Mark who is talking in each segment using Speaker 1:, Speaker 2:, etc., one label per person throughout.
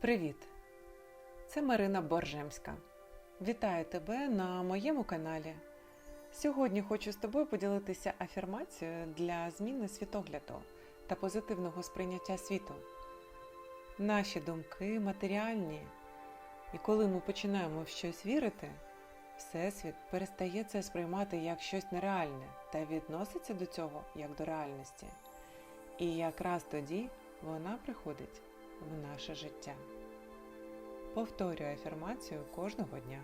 Speaker 1: Привіт! Це Марина Боржемська. Вітаю тебе на моєму каналі. Сьогодні хочу з тобою поділитися афірмацією для зміни світогляду та позитивного сприйняття світу. Наші думки матеріальні, і коли ми починаємо в щось вірити, Всесвіт перестає це сприймати як щось нереальне та відноситься до цього як до реальності. І якраз тоді вона приходить в наше життя. Повторюй афірмацію кожного дня,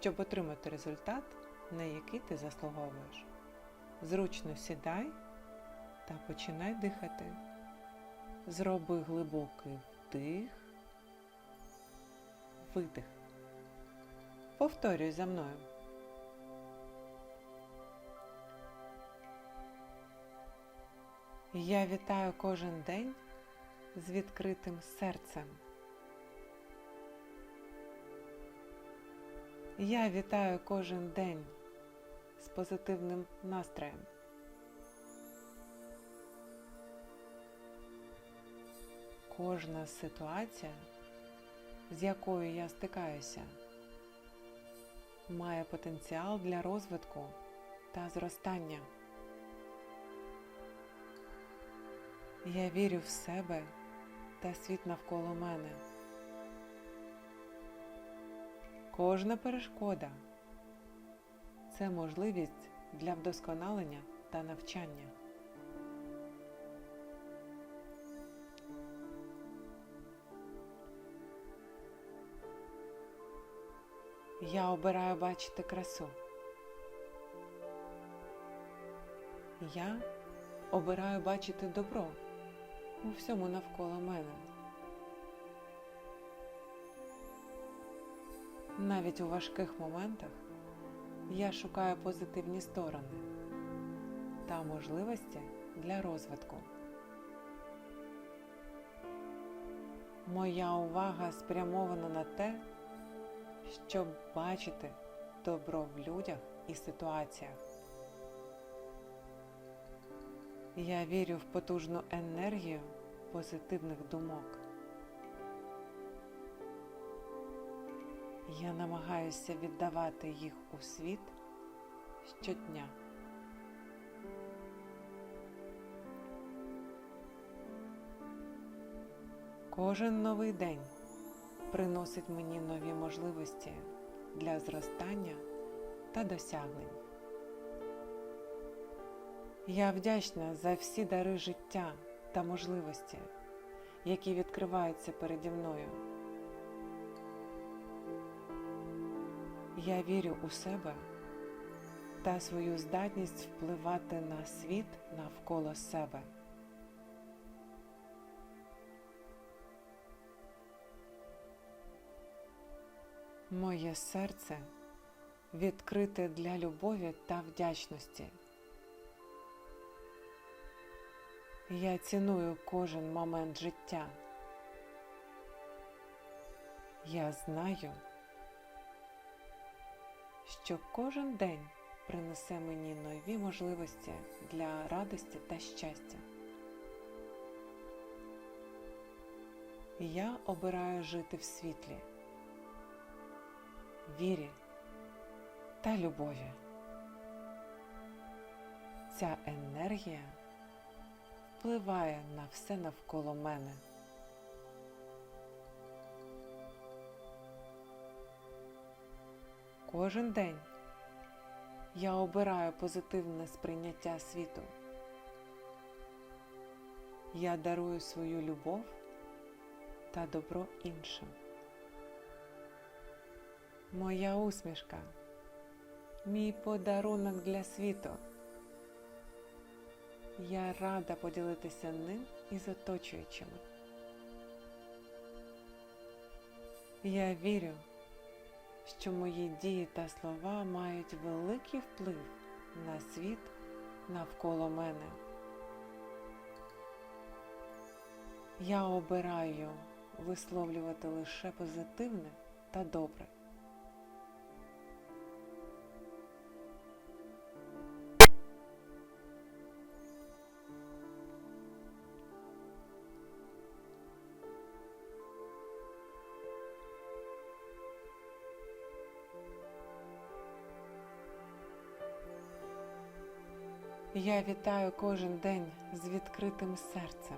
Speaker 1: щоб отримати результат, на який ти заслуговуєш. Зручно сідай та починай дихати. Зроби глибокий вдих, видих. Повторюй за мною. Я вітаю кожен день з відкритим серцем. Я вітаю кожен день з позитивним настроєм. Кожна ситуація, з якою я стикаюся, має потенціал для розвитку та зростання. Я вірю в себе та світ навколо мене. Кожна перешкода це можливість для вдосконалення та навчання. Я обираю бачити красу. Я обираю бачити добро у всьому навколо мене. Навіть у важких моментах я шукаю позитивні сторони та можливості для розвитку. Моя увага спрямована на те, щоб бачити добро в людях і ситуаціях. Я вірю в потужну енергію позитивних думок. Я намагаюся віддавати їх у світ щодня. Кожен новий день приносить мені нові можливості для зростання та досягнень. Я вдячна за всі дари життя та можливості, які відкриваються переді мною. Я вірю у себе та свою здатність впливати на світ навколо себе. Моє серце відкрите для любові та вдячності. Я ціную кожен момент життя. Я знаю, що кожен день принесе мені нові можливості для радості та щастя. Я обираю жити в світлі, вірі та любові. Ця енергія впливає на все навколо мене. Кожен день я обираю позитивне сприйняття світу. Я дарую свою любов та добро іншим. Моя усмішка, мій подарунок для світу. Я рада поділитися ним із оточуючими. Я вірю, що мої дії та слова мають великий вплив на світ навколо мене. Я обираю висловлювати лише позитивне та добре. Я вітаю кожен день з відкритим серцем.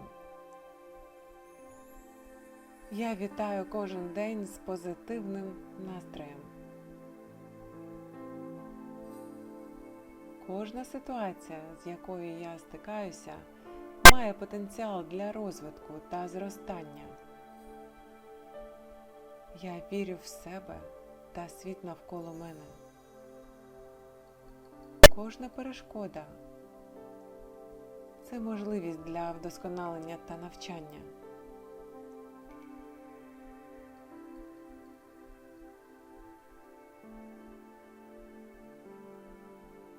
Speaker 1: Я вітаю кожен день з позитивним настроєм. Кожна ситуація, з якою я стикаюся, має потенціал для розвитку та зростання. Я вірю в себе та світ навколо мене. Кожна перешкода це можливість для вдосконалення та навчання.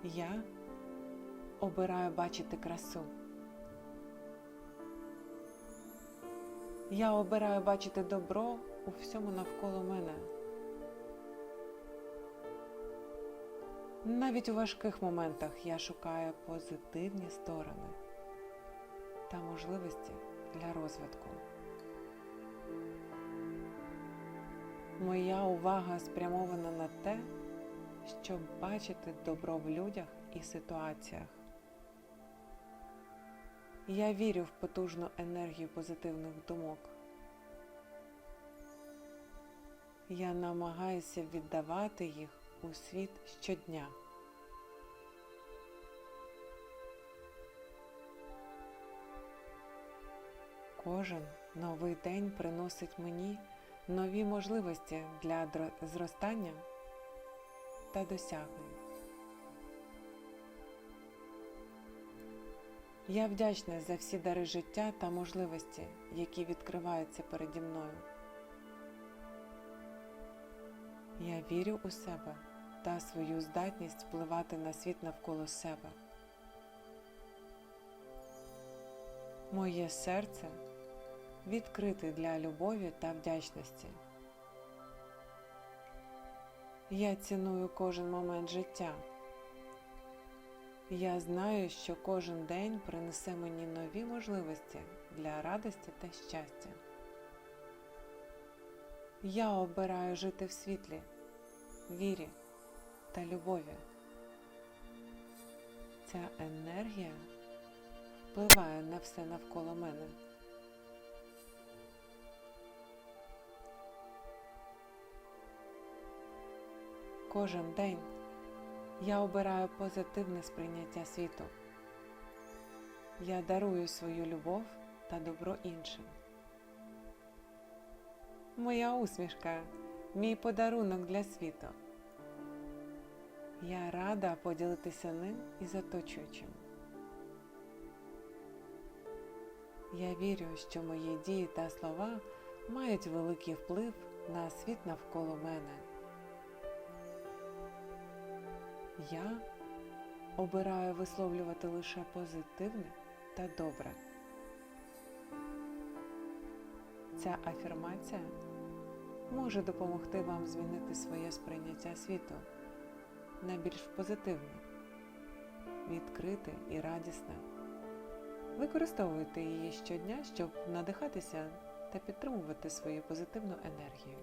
Speaker 1: Я обираю бачити красу. Я обираю бачити добро у всьому навколо мене. Навіть у важких моментах я шукаю позитивні сторони та можливості для розвитку. Моя увага спрямована на те, щоб бачити добро в людях і ситуаціях. Я вірю в потужну енергію позитивних думок. Я намагаюся віддавати їх у світ щодня. Кожен новий день приносить мені нові можливості для зростання та досягнень. Я вдячна за всі дари життя та можливості, які відкриваються переді мною. Я вірю у себе та свою здатність впливати на світ навколо себе. Моє серце відкрите для любові та вдячності. Я ціную кожен момент життя. Я знаю, що кожен день принесе мені нові можливості для радості та щастя. Я обираю жити в світлі, вірі та любові. Ця енергія впливає на все навколо мене. Кожен день я обираю позитивне сприйняття світу. Я дарую свою любов та добро іншим. Моя усмішка мій подарунок для світу. Я рада поділитися ним із оточуючим. Я вірю, що мої дії та слова мають великий вплив на світ навколо мене. Я обираю висловлювати лише позитивне та добре. Ця афірмація може допомогти вам змінити своє сприйняття світу на більш позитивне, відкрите і радісне. Використовуйте її щодня, щоб надихатися та підтримувати свою позитивну енергію.